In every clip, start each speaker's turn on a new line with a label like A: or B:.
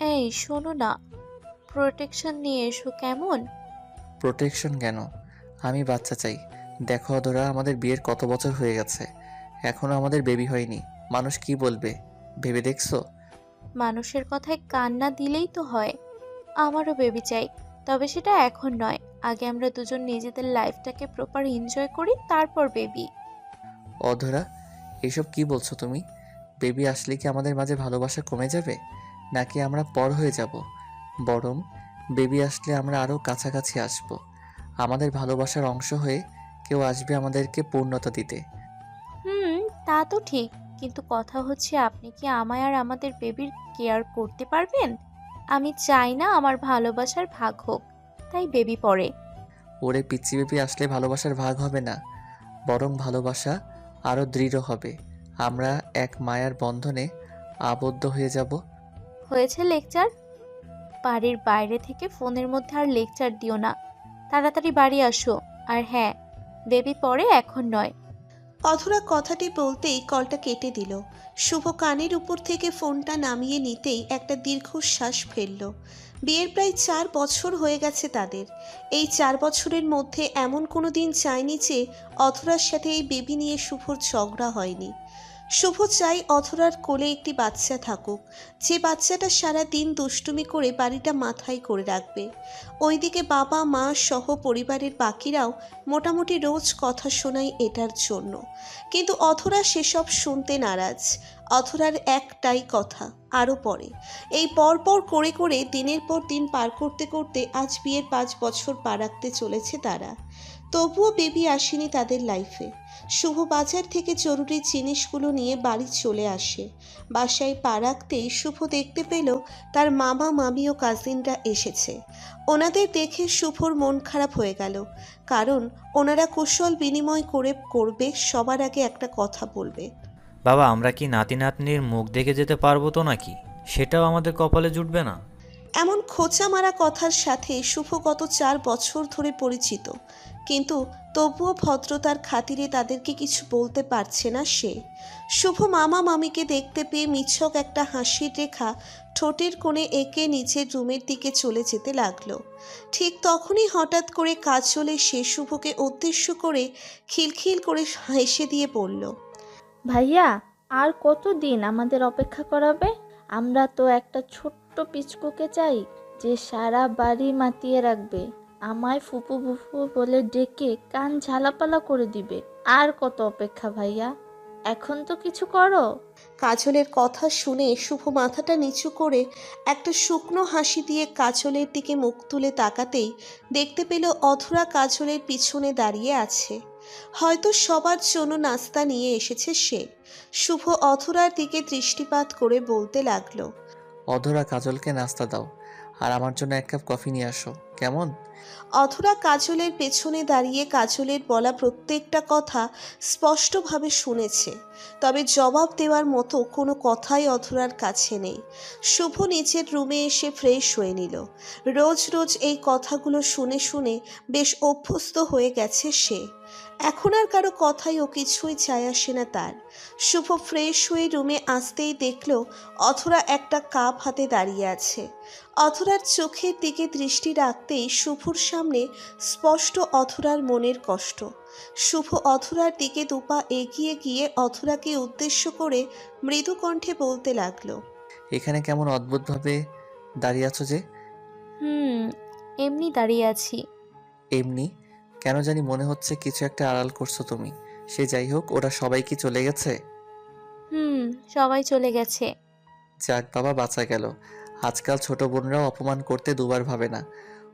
A: এই শোনো না। প্রোটেকশন নিয়ে এসো কেমন?
B: প্রোটেকশন কেন? আমি বাচ্চা চাই। দেখো অধরা আমাদের বিয়ের কত বছর হয়ে গেছে। এখনও আমাদের বেবি হয়নি। মানুষ কি বলবে? ভেবে দেখছ?
A: মানুষের কথায় কান্না দিলেই তো হয়। আমারও বেবি চাই তবে সেটা এখন নয়। আগে আমরা দুজন নিজেদের লাইফটাকে প্রপার এনজয় করি তারপর বেবি
B: অধরা এসব কি বলছো তুমি? বেবি আসলে কি আমাদের মাঝে ভালোবাসা কমে যাবে? নাকি আমরা পর হয়ে যাব? বরং বেবি আসলে আমরা আরও কাছাকাছি আসব। আমাদের ভালোবাসার অংশ হয়ে কেউ আসবে আমাদেরকে পূর্ণতা দিতে।
A: হুম তা তো ঠিক। কিন্তু কথা হচ্ছে আপনি কি আমায় আর আমাদের বেবির কেয়ার করতে পারবেন? আমি চাই না আমার ভালোবাসার ভাগ হোক তাই বেবি পড়ে।
B: ওরে পিচ্ছি বেবি আসলে ভালোবাসার ভাগ হবে না বরং ভালোবাসা আরও দৃঢ় হবে। আমরা এক মায়ার বন্ধনে আবদ্ধ হয়ে যাব।
A: হয়েছে লেকচার? বাড়ির বাইরে থেকে ফোনের মধ্যে আর লেকচার দিও না। তাড়াতাড়ি বাড়ি আসো। আর হ্যাঁ বেবি পরে এখন নয়।
C: অধরা কথাটি বলতেই কলটা কেটে দিল। শুভ কানের উপর থেকে ফোনটা নামিয়ে নিতেই একটা দীর্ঘশ্বাস ফেলল। বিয়ের প্রায় চার বছর হয়ে গেছে তাদের। এই চার বছরের মধ্যে এমন কোনো দিন চায়নি যে অধরার সাথে এই বেবি নিয়ে শুভর ঝগড়া হয়নি। শুভ চাই অধরার কোলে একটি বাচ্চা থাকুক। যে বাচ্চাটা সারা দিন দুষ্টুমি করে বাড়িটা মাথায় করে রাখবে। ওইদিকে বাবা, মা সহ পরিবারের বাকিরাও মোটামুটি রোজ কথা শোনাই এটার জন্য। কিন্তু অথরা সেসব শুনতে নারাজ। অথরার একটাই কথা, আরও পরে। এই পরপর করে করে দিনের পর দিন পার করতে করতে আজ বিয়ের পাঁচ বছর পা রাখতে চলেছে তারা। তবুও বেবি আসেনি তাদের লাইফে শুভ বাজার থেকে জরুরি জিনিসগুলো নিয়ে বাড়ি চলে আসে। বাসায় পা রাখতেই শুভ দেখতে পেল তার মামা, মামি ও কাজিনরা এসেছে। ওনাদের দেখে শুভর মন খারাপ হয়ে গেল। কারণ ওনারা কুশল বিনিময় করে করবে, সবার আগে একটা কথা বলবে।
D: বাবা, আমরা কি নাতি নাতনির মুখ দেখে যেতে পারব তো নাকি? সেটাও আমাদের কপালে জুটবে না।
C: এমন খোঁচা মারা কথার সাথে শুভ গত চার বছর ধরে পরিচিত। কিন্তু তবুও ভদ্রতার খাতিরে তাদেরকে কিছু বলতে পারছে না সে। শুভ মামা মামিকে দেখতে পেয়ে মিছক একটা হাসির রেখা ঠোঁটের কোণে এঁকে নিচের রুমের দিকে চলে যেতে লাগল। ঠিক তখনই হঠাৎ করে কাজ চলে সে শুভকে উদ্দেশ্য করে খিলখিল করে হেসে দিয়ে পড়ল
E: ভাইয়া, আর কতদিন আমাদের অপেক্ষা করাবে? আমরা তো একটা ছোট্ট পিচকুকে চাই যে সারা বাড়ি মাতিয়ে রাখবে। আমায় ফুপু ফুপু বলে ডেকে কান ঝালাপালা করে দিবে। আর কত অপেক্ষা ভাইয়া? এখন তো কিছু করো।
C: কাজলের কথা শুনে শুভ মাথাটা নিচু করে একটা শুকনো হাসি দিয়ে কাজলের দিকে মুখ তুলে তাকাতেই দেখতে পেল অধরা কাজলের পিছনে দাঁড়িয়ে আছে। হয়তো সবার জন্য নাস্তা নিয়ে এসেছে সে। শুভ অধরার দিকে দৃষ্টিপাত করে বলতে লাগল
B: অধরা কাজলকে নাস্তা দাও আর আমার জন্য এক কাপ কফি নিয়ে আসো। কেমন?
C: অধরা কাজলের পেছনে দাঁড়িয়ে কাজলের বলা প্রত্যেকটা কথা স্পষ্টভাবে শুনেছে, তবে জবাব দেওয়ার মতো কোনো কথাই অধরার কাছে নেই। শুভ নিচের রুমে এসে ফ্রেশ হয়ে নিল। রোজ রোজ এই কথাগুলো শুনে শুনে বেশ অভ্যস্ত হয়ে গেছে সে। এখন আর কারও কথাই ও কিছুই চায় আসে না তার। শুভ ফ্রেশ হয়ে রুমে আসতেই দেখল অথরা একটা কাপ হাতে দাঁড়িয়ে আছে। অথরার চোখের দিকে দৃষ্টি রাখতেই শুভর সামনে স্পষ্ট অথরার মনের কষ্ট। শুভ অথরার দিকে দুপা এগিয়ে গিয়ে অথরাকে উদ্দেশ্য করে মৃদু কণ্ঠে বলতে লাগল
B: এখানে কেমন অদ্ভুতভাবে দাঁড়িয়ে আছো যে?
A: হুম এমনি দাঁড়িয়ে আছি।
B: এমনি? কেন জানি মনে হচ্ছে কিছু একটা আড়াল করছ তুমি। সে যাই হোক ওরা সবাই কি চলে গেছে?
A: হুম সবাই চলে গেছে।
B: যাক বাবা বাঁচা গেল। আজকাল ছোট বোনরাও অপমান করতে দুবার ভাবে না।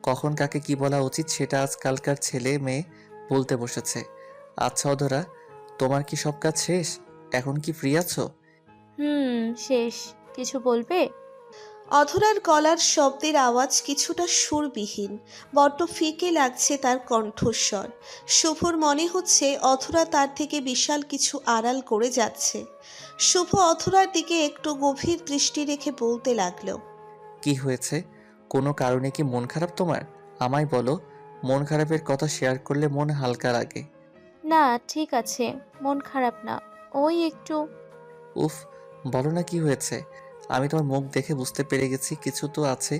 B: কখন কাকে কি বলা উচিত সেটা আজকালকার ছেলে মেয়ে বলতে বসেছে। আচ্ছা অধরা তোমার কি সব কাজ শেষ? এখন কি ফ্রি আছো?
A: হুম শেষ। কিছু বলবে?
C: অধরার গলার শব্দের আওয়াজ কিছুটা সুরবিহীন বড্ড ফিকে লাগছে তার কণ্ঠস্বর। শুভর মনে হচ্ছে অধরা তার থেকে বিশাল কিছু আড়াল করে যাচ্ছে। শুভ অধরার দিকে একটু গভীর দৃষ্টি রেখে বলতে লাগল
B: কি হয়েছে? কোনো কারণে কি মন খারাপ তোমার? আমায় বলো মন খারাপের কথা শেয়ার করলে মন হালকা লাগে।
A: না ঠিক আছে মন খারাপ না ওই একটু
B: উফ বলো না কি হয়েছে? আমি তোমার মুখ দেখে বুঝতে পেরে গেছি কিছু তো আছে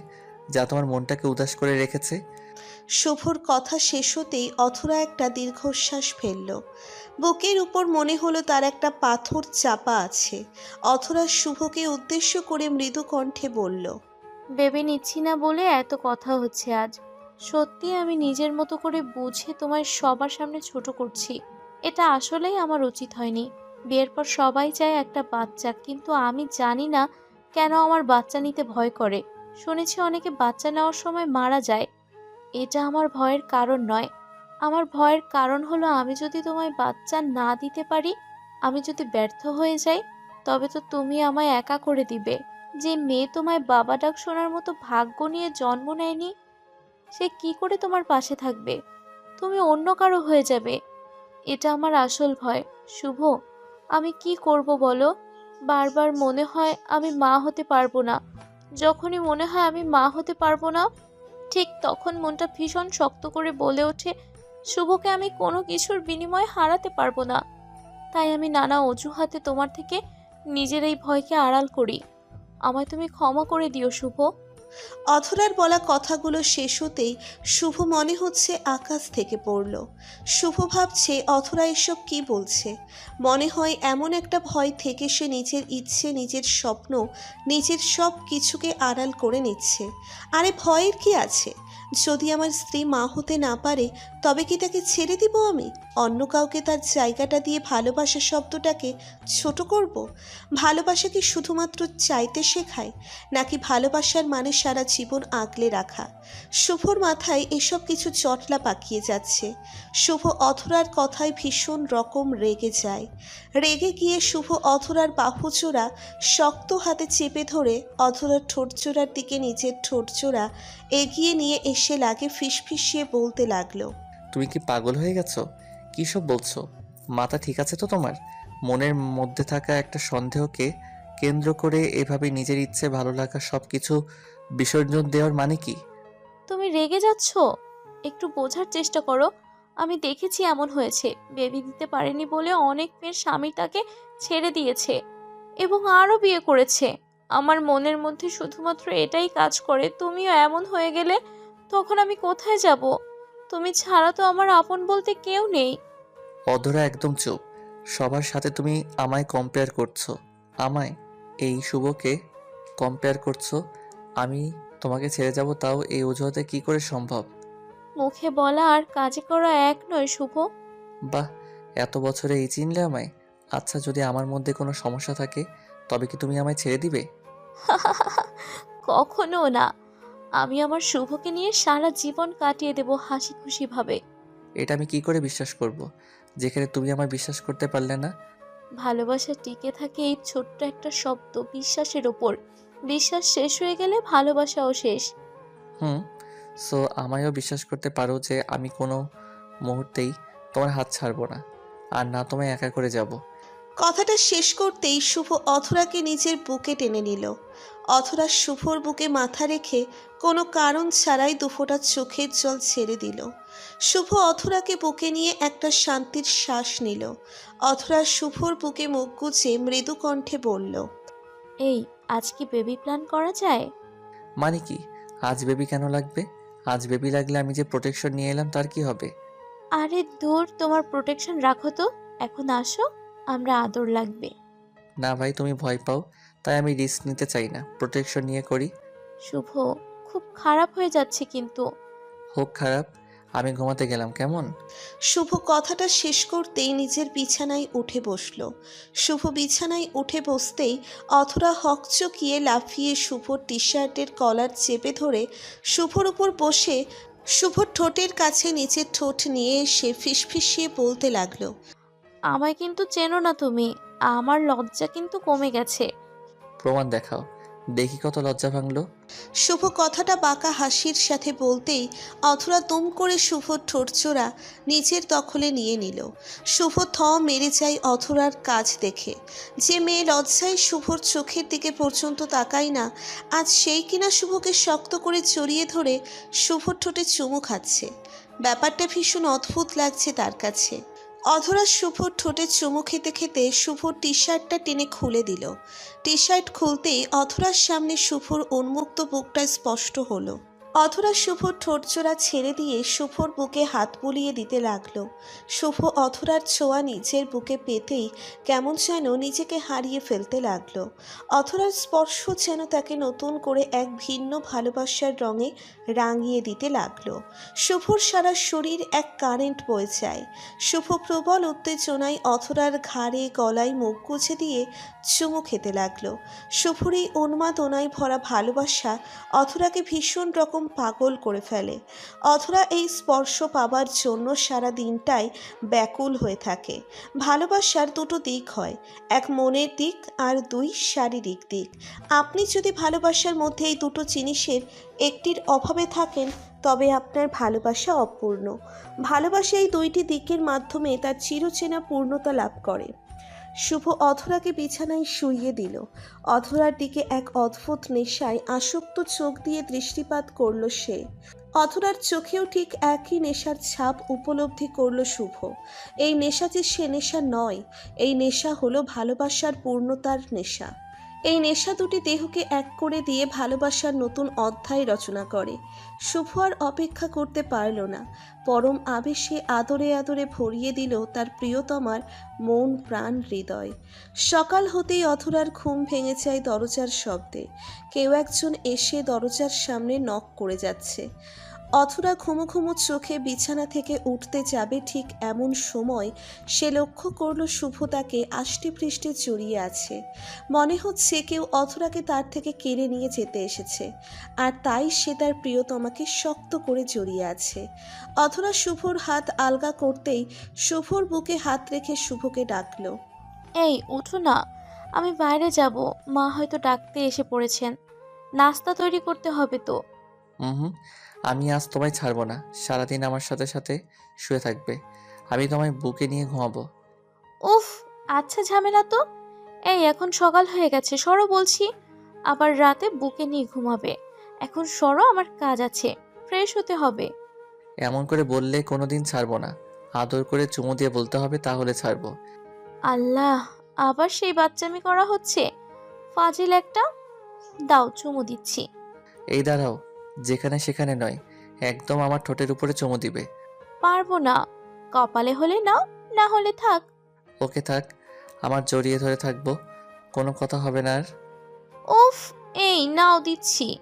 B: যা তোমার মনটাকে উদাস করে রেখেছে।
C: শুভর কথা শেষ হতেই অথরা একটা দীর্ঘশ্বাস ফেলল। বুকের উপর মনে হলো তার একটা পাথর চাপা আছে। অথরা শুভকে উদ্দেশ্য করে মৃদু কণ্ঠে বলল
A: ভেবে নিচ্ছি না বলে এত কথা হচ্ছে আজ। সত্যি আমি নিজের মতো করে বুঝে তোমায় সবার সামনে ছোট করছি। এটা আসলেই আমার উচিত হয়নি। বিয়ের পর সবাই চায় একটা বাচ্চা কিন্তু আমি জানি না কেন আমার বাচ্চা নিতে ভয় করে? শুনেছি অনেকে বাচ্চা নেওয়ার সময় মারা যায়। এটা আমার ভয়ের কারণ নয়। আমার ভয়ের কারণ হলো আমি যদি তোমায় বাচ্চা না দিতে পারি, আমি যদি ব্যর্থ হয়ে যাই, তবে তো তুমি আমায় একা করে দিবে। যে মেয়ে তোমায় বাবা ডাক শোনার মতো ভাগ্য নিয়ে জন্ম নেয়নি, সে কি করে তোমার পাশে থাকবে? তুমি অন্য কারও হয়ে যাবে। এটা আমার আসল ভয়। শুভ, আমি কি করব বলো? বারবার মনে হয় আমি মা হতে পারব না। যখনই মনে হয় আমি মা হতে পারব না, ঠিক তখন মনটা ভীষণ শক্ত করে বলে ওঠে, শুভকে আমি কোনো কিছুর বিনিময়ে হারাতে পারব না। তাই আমি নানা অজুহাতে তোমার থেকে নিজের এই ভয়কে আড়াল করি। আমায় তুমি ক্ষমা করে দিও, শুভ।
C: অথরার বলা কথাগুলো শেষ হতেই শুভ মনে হচ্ছে আকাশ থেকে পড়ল। শুভ ভাবছে অথরা এসব কি বলছে? মনে হয়, এমন একটা ভয় থেকে সে নিজের ইচ্ছে, নিজের স্বপ্ন, নিজের সব কিছুকে আড়াল করে নিচ্ছে। আরে, ভয়ের কি আছে? যদি আমার স্ত্রী মা হতে না পারে, তবে কি তাকে ছেড়ে দিব আমি? অন্য কাউকে তার জায়গাটা দিয়ে ভালোবাসা শব্দটাকে ছোট করব? ভালোবাসা কি শুধুমাত্র চাইতে শেখায়, নাকি ভালোবাসার মানে সারা জীবন আগলে রাখা? শুভর মাথায় এসব কিছু চটলা পাকিয়ে যাচ্ছে। শুভ অথরার কথায় ভীষণ রকম রেগে যায়। রেগে গিয়ে শুভ অথরার বাহুচোরা শক্ত হাতে চেপে ধরে অথরার ঠোঁটচোরার দিকে নিজের ঠোঁটচোরা এগিয়ে নিয়ে এসে লাগে ফিসফিসিয়ে বলতে লাগল।
B: তুমি কি পাগল হয়ে গেছো? কী সব বলছো? মাথা ঠিক আছে তো তোমার? মনের মধ্যে থাকা একটা সন্দেহকে কেন্দ্র করে এভাবে নিজের ইচ্ছে ভালো লাগা সব কিছু বিসর্জন দেওয়ার মানে কি?
A: তুমি রেগে যাচ্ছ? একটু বোঝার চেষ্টা করো। আমি দেখেছি এমন হয়েছে। বেবি দিতে পারেনি বলে অনেক মেয়ের স্বামী তাকে ছেড়ে দিয়েছে এবং আরও বিয়ে করেছে। আমার মনের মধ্যে শুধুমাত্র এটাই কাজ করে তুমিও এমন হয়ে গেলে তখন আমি কোথায় যাব? তুমি ছাড়া তো আমার আপন বলতে কেউ নেই।
B: অধরা একদম চুপ। সবার সাথে তুমি আমায় কম্পেয়ার করছ। আমায়? এই শুভকে কম্পেয়ার করছ? আমি তোমাকে ছেড়ে যাব তাও এই অজুহাতে কি করে সম্ভব?
A: মুখে বলা আর কাজে করা এক নয় শুভ।
B: বাহ এত বছরে এই চিনলে আমায়? আচ্ছা যদি আমার মধ্যে কোনো সমস্যা থাকে তবে কি তুমি আমায় ছেড়ে দিবে?
A: কখনো না। আমি আমার শুভকে নিয়ে সারা জীবন কাটিয়ে দেব হাসি খুশি ভাবে
B: এটা আমি কি করে বিশ্বাস করব? যেখানে তুমি আমার বিশ্বাস করতে পারলে না।
A: ভালোবাসা টিকে থাকে এই ছোট্ট একটা শব্দ বিশ্বাসের ওপর। বিশ্বাস শেষ হয়ে গেলে ভালোবাসাও শেষ।
B: হুম সো আমায়ও বিশ্বাস করতে পারো যে আমি কোনো মুহূর্তেই তোমার হাত ছাড়বো না। আর না তোমায় একা করে যাব।
C: কথাটা শেষ করতেই শুভ অথরাকে নিজের বুকে টেনে নিল। অথরা শুভর বুকে মাথা রেখে কোনো কারণ ছাড়াই দুফোটা চোখের জল ছেড়ে দিল। শুভ অথরাকে বুকে নিয়ে একটা শান্তির শ্বাস নিল। অথরা শুভর বুকে মুখ গুজে মৃদু কণ্ঠে বলল
A: এই আজ কি বেবি প্ল্যান করা যায়?
B: মানে কি? আজ বেবি কেন লাগবে? আজ বেবি লাগলে আমি যে প্রোটেকশন নিয়ে এলাম তার কি হবে?
A: আরে দূর তোমার প্রোটেকশন রাখো তো। এখন আসো। আমরা আদর লাগবে।
B: না ভাই তুমি ভয় পাও তাই আমি রিস্ক নিতে চাই না প্রোটেকশন নিয়ে করি।
A: শুভ খুব খারাপ হয়ে যাচ্ছে কিন্তু।
B: হোক খারাপ আমি ঘুমাতে গেলাম কেমন?
C: শুভ কথাটা শেষ করতেই নিজের বিছানায় উঠে বসল। শুভ বিছানায় উঠে বসতেই অথরা হকচকিয়ে লাফিয়ে শুভর টি শার্টের কলার চেপে ধরে শুভর উপর বসে শুভর ঠোঁটের কাছে নিচের ঠোঁট নিয়ে এসে ফিসফিসিয়ে বলতে লাগল
A: আমায় কিন্তু চেনো না তুমি। আমার লজ্জা কিন্তু কমে গেছে।
B: প্রমাণ দেখাও। দেখি কত লজ্জা ভাঙলো।
C: শুভ কথাটা বাঁকা হাসির সাথে বলতেই অথরা দম করে শুভর ঠোঁটচোরা নিজের দখলে নিয়ে নিল। শুভ থ মেরে যায় অথরার কাজ দেখে। যে মেয়ে লজ্জায় শুভর চোখের দিকে পর্যন্ত তাকায় না আজ সেই কিনা শুভকে শক্ত করে চড়িয়ে ধরে শুভর ঠোঁটে চুমু খাচ্ছে। ব্যাপারটা ভীষণ অদ্ভুত লাগছে তার কাছে। অধরা শুভর ঠোঁটে চুমু খেতে খেতে শুভর টি শার্টটা টেনে খুলে দিল। টি শার্ট খুলতেই অধরার সামনে শুভর উন্মুক্ত বুকটা স্পষ্ট হলো। অধরা শুভর ঠোঁটজোড়া ছেড়ে দিয়ে শুভর বুকে হাত বুলিয়ে দিতে লাগল। শুভ অথরার ছোঁয়া নিজের বুকে পেতেই কেমন যেন নিজেকে হারিয়ে ফেলতে লাগল। অথরার স্পর্শ যেন তাকে নতুন করে এক ভিন্ন ভালোবাসার রঙে রাঙিয়ে দিতে লাগল। শুভর সারা শরীর এক কারেন্ট বয়ে যায়। শুভ প্রবল উত্তেজনায় অথরার ঘাড়ে গলায় মুখ গুছে দিয়ে চুমু খেতে লাগল। শুভর এই উন্মাদনায় ভরা ভালোবাসা অথরাকে ভীষণ রকম পাগল করে ফেলে। অথরা এই স্পর্শ পাবার জন্য সারা দিনটাই ব্যাকুল হয়ে থাকে। ভালোবাসার দুটো দিক হয়, এক মনের দিক আর দুই শারীরিক দিক। আপনি যদি ভালোবাসার মধ্যে এই দুটো জিনিসের একটির অভাবে থাকেন, তবে আপনার ভালোবাসা অপূর্ণ। ভালোবাসা এই দুইটি দিকের মাধ্যমে তার চিরচেনা পূর্ণতা লাভ করে। শুভ অধরাকে বিছানায় শুইয়ে দিল। অধরার দিকে এক অদ্ভুত নেশায় আসক্ত চোখ দিয়ে দৃষ্টিপাত করল সে। অধরার চোখেও ঠিক একই নেশার ছাপ উপলব্ধি করল শুভ। এই নেশা যে সে নেশা নয়, এই নেশা হলো ভালোবাসার পূর্ণতার নেশা। এই নেশা দুটি দেহকে এক করে দিয়ে ভালোবাসার নতুন অধ্যায় রচনা করে। শুভ আর অপেক্ষা করতে পারল না। পরম আবেশে আদরে আদরে ভরিয়ে দিল তার প্রিয়তমার মন প্রাণ হৃদয়। সকাল হতেই অথরার ঘুম ভেঙে যায় দরজার শব্দে। কেউ একজন এসে দরজার সামনে নক করে যাচ্ছে। অথরা ঘুমো ঘুমো চোখে বিছানা থেকে উঠতে যাবে ঠিক এমন সময় সে লক্ষ্য করল শুভ তাকে আষ্টে পৃষ্ঠে জড়িয়ে আছে। মনে হচ্ছে কেউ অথরাকে তার থেকে কেড়ে নিয়ে যেতে এসেছে। আর তাই সে তার প্রিয়তমাকে শক্ত করে জড়িয়ে আছে। অথরা শুভর হাত আলগা করতেই শুভর বুকে হাত রেখে শুভকে ডাকল
A: এই উঠো না। আমি বাইরে যাব। মা হয়তো ডাকতে এসে পড়েছেন। নাস্তা তৈরি করতে হবে তো?
B: হুম হুম। আমি আজ তোমায় ছাড়বো না। সারাদিন আমার সাথে সাথে শুয়ে থাকবে। আমি তোমায় বুকে নিয়ে ঘুমাবো।
A: উফ আচ্ছা ঝামেলা তো। এই এখন সকাল হয়ে গেছে সরো বলছি। আবার রাতে বুকে নিয়ে ঘুমাবে। এখন সরো আমার কাজ আছে। ফ্রেশ হতে হবে।
B: এমন করে বললে কোনোদিন ছাড়বো না। আদর করে চুমু দিয়ে বলতে হবে তাহলে ছাড়বো।
A: আল্লাহ আবার সেই বাচ্চামি করা হচ্ছে? ফাজিল একটা? দাও চুমু দিচ্ছি।
B: এই দাঁড়াও যেখানে সেখানে নয় একদম আমার ঠোঁটের উপরে চমু দিবে।
A: পারব না। কপালে হলে নাও না হলে থাক।
B: ওকে থাক আমার জড়িয়ে ধরে থাকব কোনো কথা হবে না আর।
A: উফ এই নাও দিচ্ছি।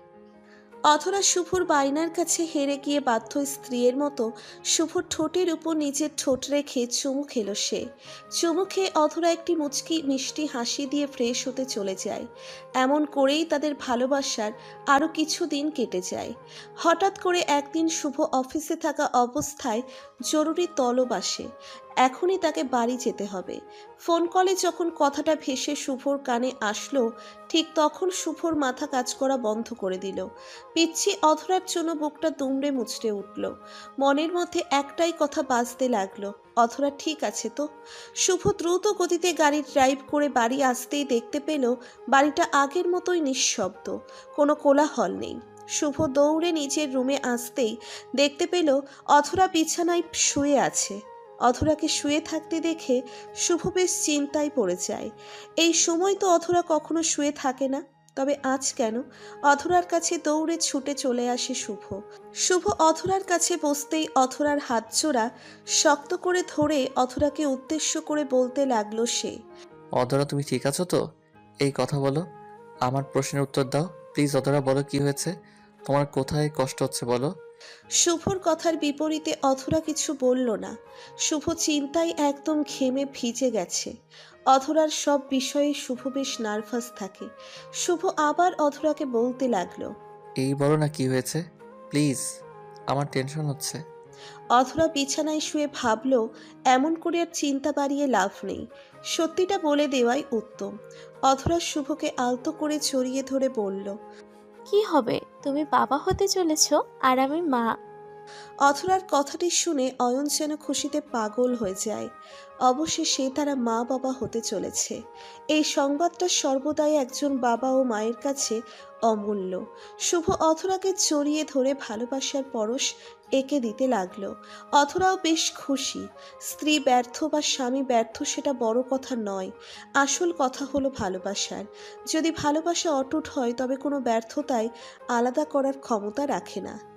C: অথরা শুভর বাইনার কাছে হেরে গিয়ে বাধ্য স্ত্রীর মতো শুভর ঠোঁটের উপর নিজের ঠোঁট রেখে চুমু খেল সে। চুমু খেয়ে অথরা একটি মুচকি, মিষ্টি হাসি দিয়ে ফ্রেশ হতে চলে যায়। এমন করেই তাদের ভালোবাসার আরও কিছু দিন কেটে যায়। হঠাৎ করে একদিন শুভ অফিসে থাকা অবস্থায় জরুরি তলব আসে। এখনই তাকে বাড়ি যেতে হবে। ফোন কলে যখন কথাটা ভেসে শুভর কানে আসলো, ঠিক তখন শুভর মাথা কাজ করা বন্ধ করে দিল। পিচ্ছি অধরার জন্য বুকটা দুমড়ে মুচড়ে উঠল। মনের মধ্যে একটাই কথা বাজতে লাগল, অধরা ঠিক আছে তো? শুভ দ্রুত গতিতে গাড়ি ড্রাইভ করে বাড়ি আসতেই দেখতে পেল, বাড়িটা আগের মতোই নিঃশব্দ, কোনো কোলাহল নেই। শুভ দৌড়ে নিজের রুমে আসতেই দেখতে পেল, অধরা বিছানায় শুয়ে আছে। অধরাকে শুয়ে থাকতে দেখে শুভ বেশ চিন্তায় পড়ে যায়। এই সময় তো অধরা কখনো শুয়ে থাকে না, তবে আজ কেন? অধরার কাছে দৌড়ে ছুটে চলে আসে শুভ। শুভ অধরার কাছে বসতেই অধরার হাত জোড়া শক্ত করে ধরে অধরাকে উদ্দেশ্য করে বলতে লাগল সে,
B: অধরা, তুমি ঠিক আছো তো? এই কথা বলো। আমার প্রশ্নের উত্তর দাও। প্লিজ অধরা, বলো কি হয়েছে? তোমার কোথায় কষ্ট হচ্ছে বলো?
C: শুভর কথার বিপরীতে অধরা কিছু বলল না। শুভ চিন্তায় একদম ঘেমে ভিজে গেছে। অধরার সব বিষয়ে শুভ বেশ নার্ভাস থাকে। শুভ আবার অধরাকে বলতে লাগল
B: এই বলো না কি হয়েছে? প্লিজ আমার টেনশন হচ্ছে।
C: অধরা বিছানায় শুয়ে ভাবল এমন করে আর চিন্তা বাড়িয়ে লাভ নেই। সত্যিটা বলে দেওয়াই উত্তম। অধরা শুভকে আলতো করে জড়িয়ে ধরে বলল
A: কি হবে? তুমি বাবা হতে চলেছ আর আমি মা।
C: অথরার কথাটি শুনে অয়ন যেন খুশিতে পাগল হয়ে যায়। অবশেষে তারা মা বাবা হতে চলেছে। এই সংবাদটা সর্বদাই একজন বাবা ও মায়ের কাছে অমূল্য। শুভ অথরাকে চড়িয়ে ধরে ভালোবাসার পরশ এঁকে দিতে লাগল। অথরাও বেশ খুশি। স্ত্রী ব্যর্থ বা স্বামী ব্যর্থ সেটা বড় কথা নয়। আসল কথা হলো ভালোবাসার। যদি ভালোবাসা অটুট হয় তবে কোনো ব্যর্থতাই আলাদা করার ক্ষমতা রাখে না।